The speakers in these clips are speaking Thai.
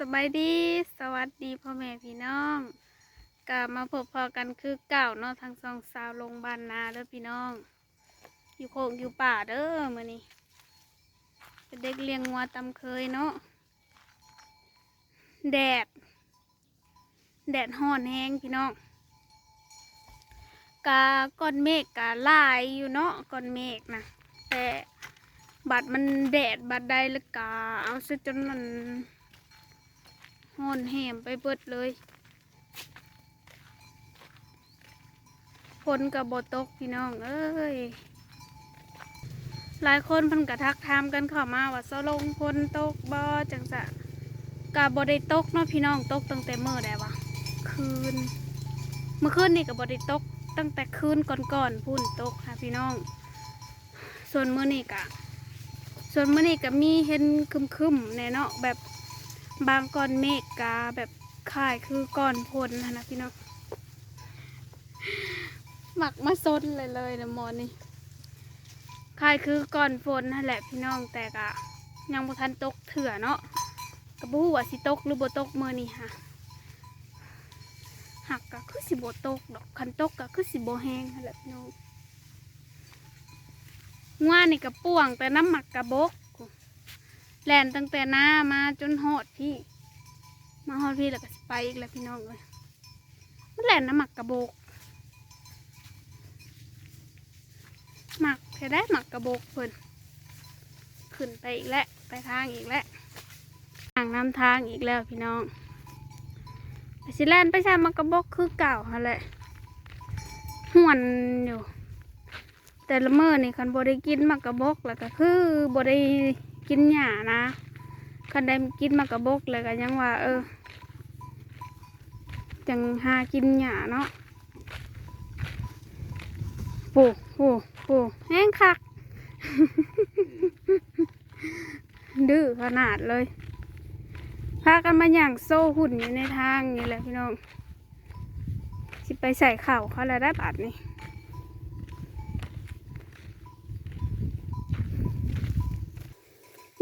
สบายดี สวัสดีพ่อแม่พี่น้องกลับมาพบพอกันคือเก่าเนาะทางสองสาวลงบ้านนาเด้อพี่น้อง อยู่โคกอยู่ป่าเด้อมื้อนี้เป็นเด็กเลี้ยงงัวตำเคยเนาะแดด แดดห้อนแห้งพี่น้องกาก้อนเมฆกาลายอยู่เนาะก้อนเมฆนะแต่บัดมันแดดบัดใดแล้วกาเอาซะจนมัน ห่อนแหมไปเบิดเลยฝนกับบตกพี่น้อง เอ้ย หลายคนพิ่นกระทักทามกันเข้ามาว่าสลงฝนตกบ่จังสะกะบ่ได้ตกเนาะพี่น้องตกตั้งแต่เมื่อใดวะคืน เมื่อคืนนี่ก็บ่ได้ตก ตั้งแต่คืนก่อนๆพุ่นตกค่ะพี่น้อง ส่วนเมื้อนี้กะ ส่วนเมื้อนี้ก็มีเห็นคึมๆแน่เนาะแบบ บางก้อนเมฆกาแบบค่ายคือก้อนพลนะนะพี่น้องหมักมาซนเลยเลยนะมอนี่ค่ายคือก้อนฝนนั่นแหละพี่น้องแต่กะยังบ่ทันตกเถื่อเนาะกระบู้ว่าสิตกหรือบ่ตกเมื่อนี่ฮะหักกะคือสิบ่ตกดอกคันตกกะคือสิบ่แห้งนั่นแหละพี่น้องง่านี่กระป่วงแต่น้ำหมักกระบก แล่นตั้งแต่หน้ามาจนหอดพี่ มาหอดพี่แล้วก็ไปอีกแล้วพี่น้องเลยมันแล่นน้ำหมักกระโบกหมักแค่ได้หมักกระโบกเพิ่นขึ้นไปอีกแล้วไปทางอีกแล้วทางน้ำทางอีกแล้วพี่น้องไปสิแล่นไปใช้หมักกระโบกคือเก่าฮะแหละห่วนอยู่ แต่ละเมื่อนี่คันบได้กินหมักกระบกแล้วก็คือบได้ กินหญ้านะคันได้กินมักระบกเลยก็ยังว่า เออ จังหากินหญ้าเนาะโอ้โหโอ้แห้งคัก ดื้อขนาดเลย พากันมาอย่างโซ่หุ่นอยู่ในทางนี่แหละพี่น้อง สิไปใส่เข่าเขาแล้วได้บาทนี่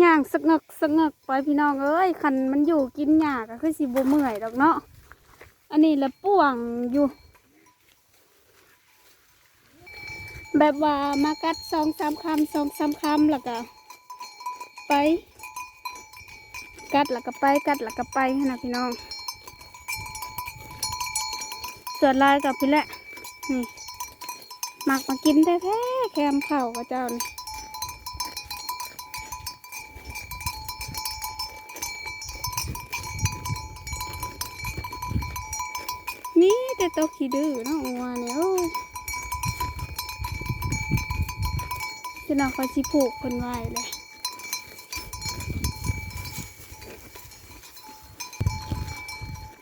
ย่างสงกสงกไปพี่น้องเอ้ยคันมันอยู่กินหญ้าก็คือสิบ่เมื่อยดอกเนาะอันนี้ละป่วงอยู่ แบบว่ามากัดสองสามคำสองสามคำแล้วก็ไป กัดแล้วก็ไปกัดแล้วก็ไปนะพี่น้อง ส่วนลายกับพี่แหละนี่มักมากินแท้ๆแคมเข่ากับเจ้านี่ นี่แต่ตัวขี้ดื้อนาะงัวเนี่ยโอ้ยจะนำคอยสิผูกคนไว้เลย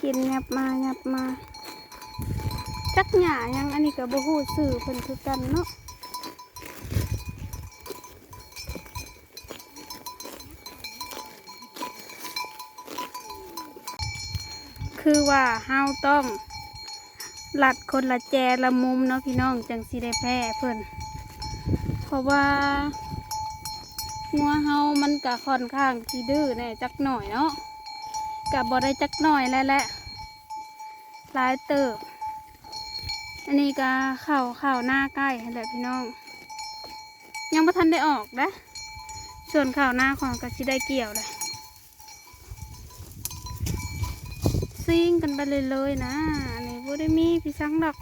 กินยับมายับมาจักหย่ายังอันนี้ก็บ่ฮู้สื่อเพิ่นคือกันเนาะคือว่าเฮาต้อง หลัดคนละแจละมุมเนาะพี่น้องจังสิได้แพ้เพิ่นเพราะว่างัวเฮามันกะค่อนข้างที่ดื้อแน่จักหน่อยเนาะกะบ่ได้จักหน่อยแล้วแหละหลายเติบ อันนี้ก็เข้าวข้าหน้าใกล้แหละพี่น้อง ยังบ่ทันได้ออกนะส่วนข้าวหน้าของก็สิได้เกี่ยวเลยซิ่งกันไปเลยเลยนะ บ่ได้มีพี่สังดอก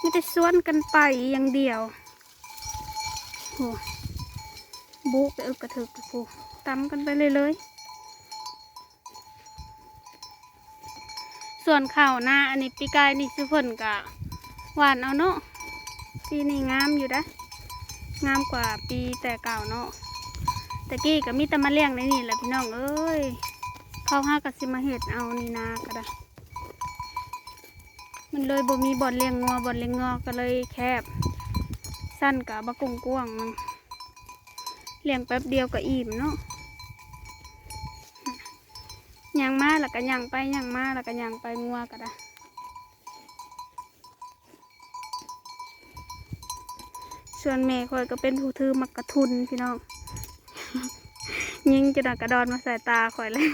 มีแต่สวนกันไปอย่างเดียวโหบุกไปอึกกระถึกโหตำกันไปเลยเลย ส่วนข้าวหน้าอันนี้ปีกายนี่ซื้อเพิ่นกะหวานเอาเนาะปีนี้งามอยู่นะงามกว่าปีแต่เก่าเนาะแต่กี้ก็มีแต่มาเลี้ยงในนี่แหละพี่น้องเอ้ยเขาห้ากับสิมาเห็ดเอานี่นาก็ได้ มันเลยบ่มีบ่อนเลี้ยงงัวบ่อนเลี้ยงงอก็เลยแคบ สั้นกับบะกุงกวางมันเลี้ยงแป๊บเดียวก็อิ่มเนาะย่างมาแล้วก็ย่างไปย่างมาแล้วก็ย่างไปงัวก็ได้ส่วนแม่คอยก็เป็นผู้ถือมักกระทุนพี่น้อง ยิงจะดักกระดอนมาใส่ตาคอยเลย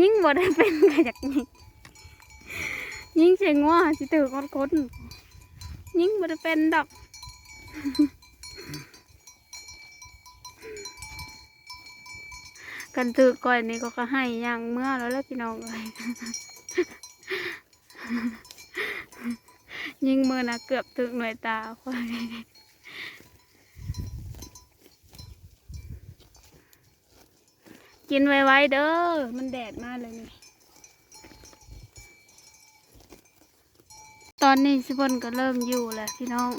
ยิ่งบ่ได้เป็นก็อยากยิงยิงเสียงว่าสิถือคนคนยิ่งบ่ได้เป็นดอกกันถือก่อยนี่ก็ก็ให้ย่างเมื่อแล้วแหละพี่น้องเลยยิ่งมือนะเกือบถึงหน่วยตาควาย กินไวๆเด้อ มันแดดมากเลยนี่ ตอนนี้สิบนก็เริ่มอยู่แหละพี่น้อง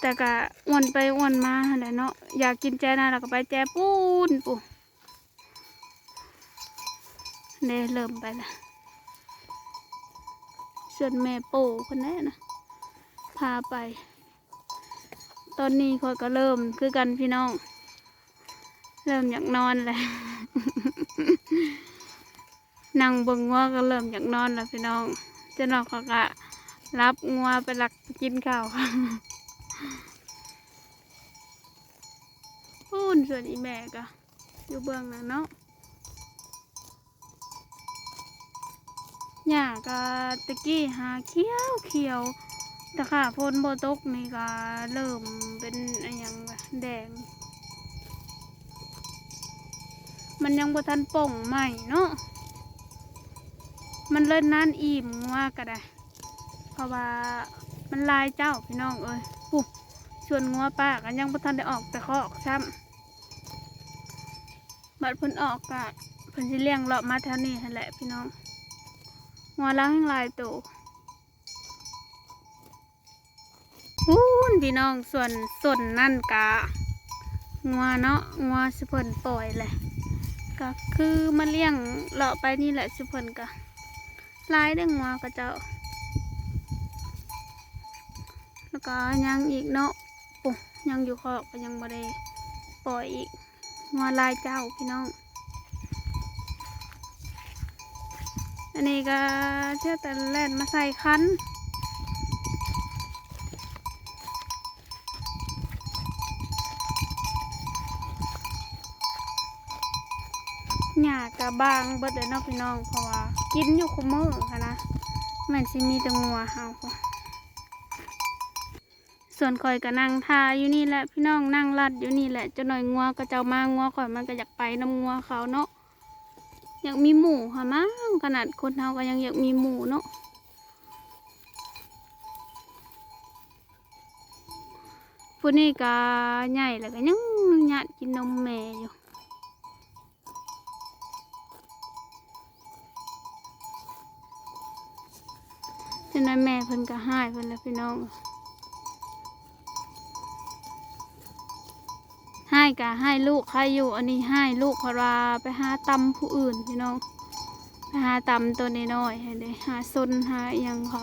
แต่ก็อ้วนไปอ้วนมาแหละเนาะ อยากกินแจนะเราก็ไปแจปูนปูเน่เริ่มไปละส่วนแม่ปู่คนนี้นะ พาไป ตอนนี้คอยก็เริ่มคือกันพี่น้อง เริ่มอยากนอนเลยนั่งเบิ่งงัวก็เริ่มอยากนอนแล้วพี่น้องจะนอนเขาก็รับงัวไปหลักกินข้าวพูนส่วนอีแม่ก็อยู่เบื้องหลังเนาะหญ้าก็ตะกี้หาเขียวเขียวแต่ค่ะพนโบตกนี่ก็เริ่มเป็นอะไรอย่างแดง มันยังบ่ทันป่งใหม่เนาะมันเล่นนานอิ่มว่าก็ได้ เพราะว่ามันลายเจ้าพี่น้องเอ้ยปุ๊ส่วนงัวป้ากันยังบ่ทันได้ออกแต่คอกซ้ำบัดเพิ่นออกกะเพิ่นสิเลี้ยงเลาะมาแถวนี้นั่นแหละพี่น้องงัวแล้วให้ลายโตฮู้นพี่น้องส่วนส่วนนั่นกะงัวเนาะงัวสิเพิ่นปล่อยแหละ ก็คือมาเลี้ยงเลาะไปนี่แหละสิเพิ่นก็ลายด้งงัวก็เจ้า แล้วก็ยังอีกเนาะปุ๊ยังอยู่คอกก็ยังบ่ได้ปล่อยอีกงัวลายเจ้าพี่น้อง อันนี้ก็เชื่อแต่แล่นมาใส่คัน หญ้า กะบางเบิดเลยเนาะพี่น้องเพราะว่ากินอยู่คุมือค่ะนะแมันสิมีแต่งัวเฮาส่วนข่อยก็นั่งทาอยู่นี่แหละพี่น้องนั่งรัดอยู่นี่แหละเจะหน่อยงัวก็เจ้ามางัวข่อยมันก็อยากไปน้ำงัวเขาเนาะอยากมีหมูค่ะมั้งขนาดคนเฮาก็ยังอยากมีหมูเนาะผู้นี้ก็ใหญ่แล้วก็ยังหยาดกินนมแม่อยู่ ฉะนั้นแม่เพิ่นก็หายเพิ่นแล้วพี่น้องให้กะให้ลูกใครอยู่ อันนี้ให้ลูกพราวไปหาตำผู้อื่นพี่น้องไปหาตำตัวน้อยๆให้ได้หาซนหาอหยังเขา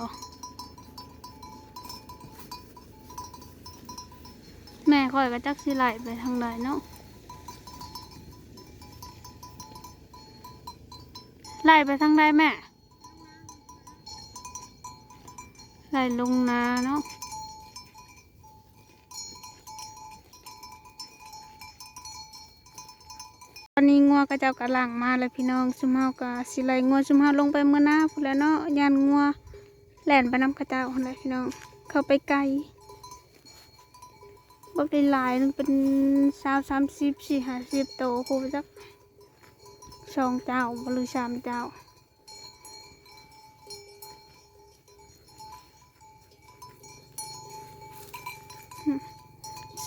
แม่ค่อยก็จักสิไหลไปทางใดเนาะไล่ไปทางใดแม่ ไหลลงนาเนาะตอนนี้งัวก็เจ้ากระลังมาแล้วพี่น้องซุมเฮาก็สิไหลงัวซุมเฮาลงไปเมื่อหน้าพุ่นแล้วเนาะยานงัวแล่นไปน้ำกระเจ้าพุ่นละพี่น้อง เข้าไปไกลบ่ได้หลายนึงเป็นสาวสามสิบสี่ห้าสิบโตครูจักสองเจ้าบ่หรือสามเจ้า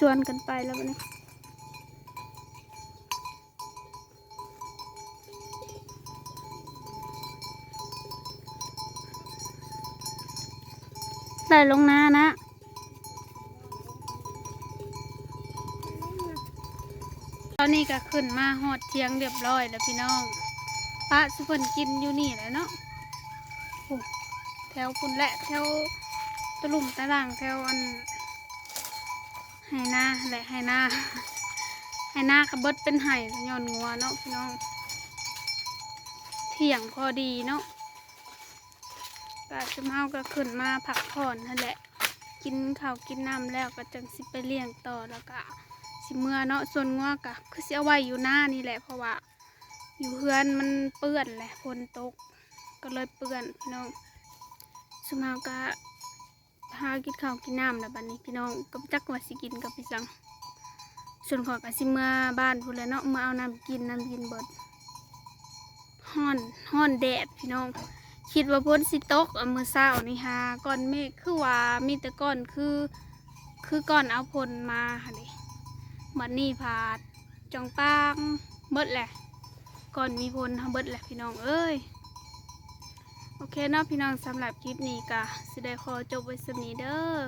วนกันไปแล้วนี่ใส่ลงนานะตอนนี้ก็ขึ้นมาหอดเทียงเรียบร้อยแล้วพี่น้องปลาสุพนกินอยู่นี่แหละเนาะโอ้แถวคุณแหละแถวตะลุ่มตะล่างแถวอัน ให้หน้าแหละให้หน้าให้หน้ากระเบิดเป็นไห่ย้อนงัวเนาะพี่น้องเที่ยงพอดีเนาะก็จะเมาก็ขึ้นมาผักผ่อนนั่นแหละ กินข้าวกินน้ำแล้วก็จังสิไปเลี้ยงต่อแล้วก็สิเมื่อเนาะส่วนงัวกะคือสิเอาไว้อยู่หน้านี่แหละเพราะว่า อยู่เฮือนมันเปื้อนแหละฝนตก ก็เลยเปื้อนพี่น้องสมาก็ พากินข้าวกินน้ำแล้วบัดนี้พี่น้องก็จักว่าสิกินกับพี่สังส่วนขอยก็สิเมื่อบ้านพูนแล้วเนาะเมาเอาน้ำกินน้ำกินเบิดฮ้อนฮ้อนแดดพี่น้องคิดว่าพ้นสิตกเอามือเศร้านี่ฮะก้อนเมฆคือว่ามีแต่ก้อนคือ คือก้อนเอาพลมาค่ะนี่บัดนี้พาดจองปางเบิดแหละ ก่อนมีพลทำเบิดแหละพี่น้องเอ้ย โอเคเนาะพี่น้องสำหรับคลิปนี้ก็สิได้ขอจบไว้สำนี้เด้อ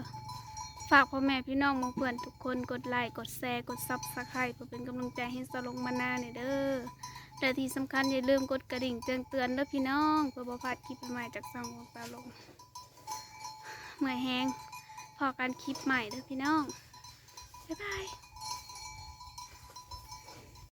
ฝากพ่อแม่พี่น้องมองเพื่อนทุกคนกดไลค์กดแชร์กดซับสไครต์เพื่อเป็นกำลังใจให้สลงมานาเนี่ยเด้อและที่สำคัญอย่าลืมกดกระดิ่งแจ้งเตือนเด้อพี่น้องเพื่อบ่พลาดคลิปใหม่จากช่องของตาลงเมื่อยแห้งพอกันคลิปใหม่เด้อพี่น้องบ๊ายบาย